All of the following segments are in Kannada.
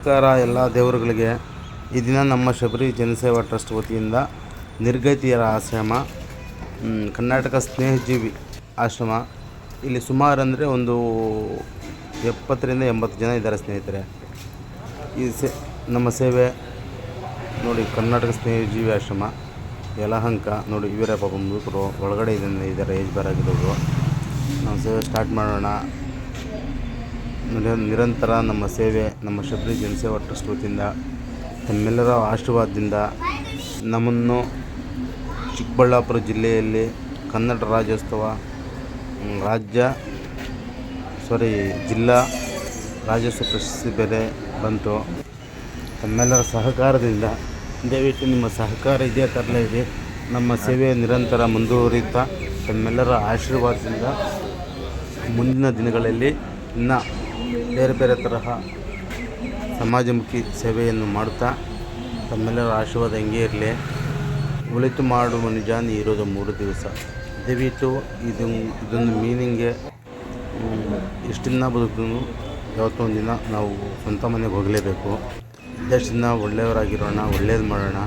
ನಮಸ್ಕಾರ ಎಲ್ಲ ದೇವರುಗಳಿಗೆ. ಈ ದಿನ ನಮ್ಮ ಶಬರಿ ಜನಸೇವಾ ಟ್ರಸ್ಟ್ ವತಿಯಿಂದ ನಿರ್ಗತಿಯರ ಆಶ್ರಮ ಕರ್ನಾಟಕ ಸ್ನೇಹಜೀವಿ ಆಶ್ರಮ. ಇಲ್ಲಿ ಸುಮಾರು ಅಂದರೆ ಒಂದು ಎಪ್ಪತ್ತರಿಂದ ಎಂಬತ್ತು ಜನ ಇದ್ದಾರೆ ಸ್ನೇಹಿತರೆ. ಈ ಸೇ, ನಮ್ಮ ಸೇವೆ ನೋಡಿ ಕರ್ನಾಟಕ ಸ್ನೇಹಜೀವಿ ಆಶ್ರಮ, ಯಲಹಂಕ ನೋಡಿ ಇವರೇ ಪಾಪ ಒಳಗಡೆ ಇದನ್ನು ಇದ್ದಾರೆ, ಏಜ್ ಬಾರ್ ಆಗಿರೋರು. ನಾವು ಸೇವೆ ಸ್ಟಾರ್ಟ್ ಮಾಡೋಣ. ನಿರ- ನಿರಂತರ ನಮ್ಮ ಸೇವೆ, ನಮ್ಮ ಶಬರಿ ಜನಸೇವಾ ಟ್ರಸ್ಟ್ ವತಿಯಿಂದ ತಮ್ಮೆಲ್ಲರ ಆಶೀರ್ವಾದದಿಂದ ನಮ್ಮನ್ನು ಚಿಕ್ಕಬಳ್ಳಾಪುರ ಜಿಲ್ಲೆಯಲ್ಲಿ ಕನ್ನಡ ರಾಜ್ಯೋತ್ಸವ ರಾಜ್ಯ ಸಾರಿ ಜಿಲ್ಲಾ ರಾಜ್ಯೋತ್ಸವ ಪ್ರಶಸ್ತಿ ಬೆಲೆ ಬಂತು. ತಮ್ಮೆಲ್ಲರ ಸಹಕಾರದಿಂದ, ದಯವಿಟ್ಟು ನಿಮ್ಮ ಸಹಕಾರ ಇದೇ ಥರಲೇ ಇದೆ. ನಮ್ಮ ಸೇವೆ ನಿರಂತರ ಮುಂದುವರಿಯುತ್ತಾ, ತಮ್ಮೆಲ್ಲರ ಆಶೀರ್ವಾದದಿಂದ ಮುಂದಿನ ದಿನಗಳಲ್ಲಿ ಇನ್ನು ಬೇರೆ ಬೇರೆ ತರಹ ಸಮಾಜಮುಖಿ ಸೇವೆಯನ್ನು ಮಾಡುತ್ತಾ ತಮ್ಮೆಲ್ಲರ ಆಶೀರ್ವಾದ ಹೆಂಗೆ ಇರಲಿ. ಒಳಿತು ಮಾಡುವ ನಿಜ ಇರೋದು ಮೂರು ದಿವಸ. ದಯವಿಟ್ಟು ಇದು ಇದೊಂದು ಮೀನಿಂಗ್ಗೆ ಎಷ್ಟು ದಿನ ಬದುಕಿದ್ರು ಯಾವತ್ತೋ ಒಂದು ದಿನ ನಾವು ಸ್ವಂತ ಮನೆಗೆ ಹೋಗಲೇಬೇಕು. ಇದ್ದಷ್ಟು ದಿನ ಒಳ್ಳೆಯವರಾಗಿರೋಣ, ಒಳ್ಳೇದು ಮಾಡೋಣ.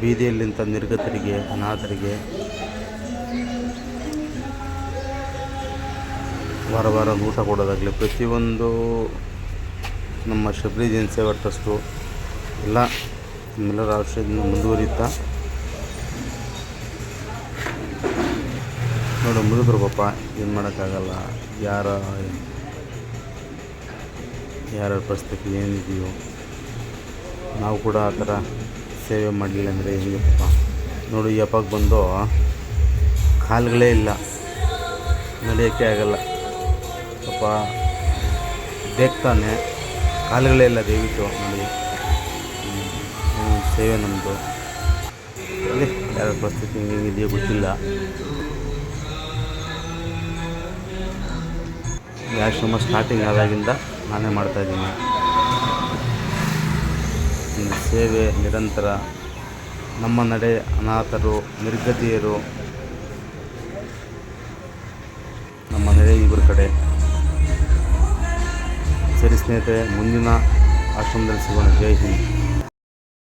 ಬೀದಿಯಲ್ಲಿಂಥ ನಿರ್ಗತರಿಗೆ, ಅನಾಥರಿಗೆ ವಾರ ವಾರ ಊಟ ಕೊಡೋದಾಗಲಿ, ಪ್ರತಿಯೊಂದು ನಮ್ಮ ಶಬರಿ ಜನಸೇವಾ ಟ್ರಸ್ಟು ಎಲ್ಲ ನಮ್ಮೆಲ್ಲರ ಆಶ್ರಯದಿಂದ ಮುಂದುವರಿಯುತ್ತಾ? ನೋಡು, ಮುದುಕರು ಪಾಪ ಏನು ಮಾಡೋಕ್ಕಾಗಲ್ಲ. ಯಾರ ಯಾರ ಪರಿಸ್ಥಿತಿ ಏನಿದೆಯೋ, ನಾವು ಕೂಡ ಆ ಥರ ಸೇವೆ ಮಾಡಲಿಲ್ಲ ಅಂದರೆ ಹೆಂಗೆ ಪಾಪ? ನೋಡು, ಈ ಬಂದು ಕಾಲುಗಳೇ ಇಲ್ಲ. ನಡೆಯೋಕ್ಕೆ ಆಗಲ್ಲ. ಪಾಪ ದೇಗ್ತಾನೆ. ಕಾಲುಗಳೇ ಇಲ್ಲ ದಯವಿಟ್ಟು ನೋಡಿ ಸೇವೆ ನಮ್ಮದು ಅಲ್ಲಿ ಯಾರ ಪರಿಸ್ಥಿತಿ ಹೆಂಗಿದೆಯೋ ಗೊತ್ತಿಲ್ಲ. ಆಶ್ರಮ ಸ್ಟಾರ್ಟಿಂಗ್ ಆದಾಗಿಂದ ನಾನೇ ಮಾಡ್ತಾಯಿದ್ದೀನಿ ಸೇವೆ ನಿರಂತರ. ನಮ್ಮ ನಡೆ ಅನಾಥರು, ನಿರ್ಗತಿಯರು, ನಮ್ಮ ನಡೆ ಇಬ್ಬರ ಕಡೆ. ಸರಿ ಸ್ನೇಹಿತರೆ ಮುಂದಿನ ಆಶ್ರಮದಲ್ಲಿ ಸಿಗೋಣ. ಜೈ ಹಿಂದ್.